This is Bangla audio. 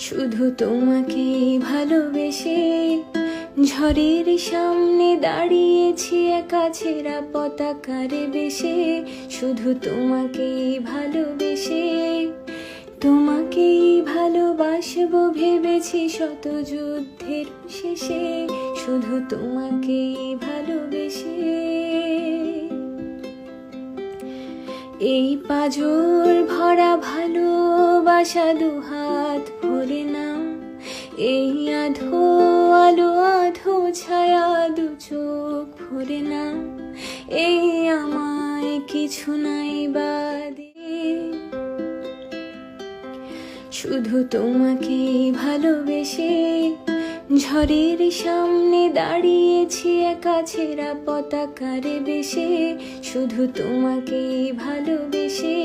শুধু তোমাকে ভালোবেসে ঝড়ের সামনে দাঁড়িয়েছি একা ছেঁড়া পতাকারে বেশে। শুধু তোমাকে ভালোবেসে, তোমাকেই ভালোবাসবো ভেবেছি শত যুদ্ধের শেষে। শুধু তোমাকেই ভালোবেসে। এই পাজর ভরা ভালোবাসা দুহাত ভরে নাও এই আধো আলো, আধো ছায়া দু চোখ ভরে নাও এই আমায় কিছু নাই বাদে। শুধু তোমাকে ভালোবেসে ঝড়ের সামনে দাঁড়িয়েছি একা ছেঁড়া পতাকারে বেশে। শুধু তোমাকে ভালোবেসে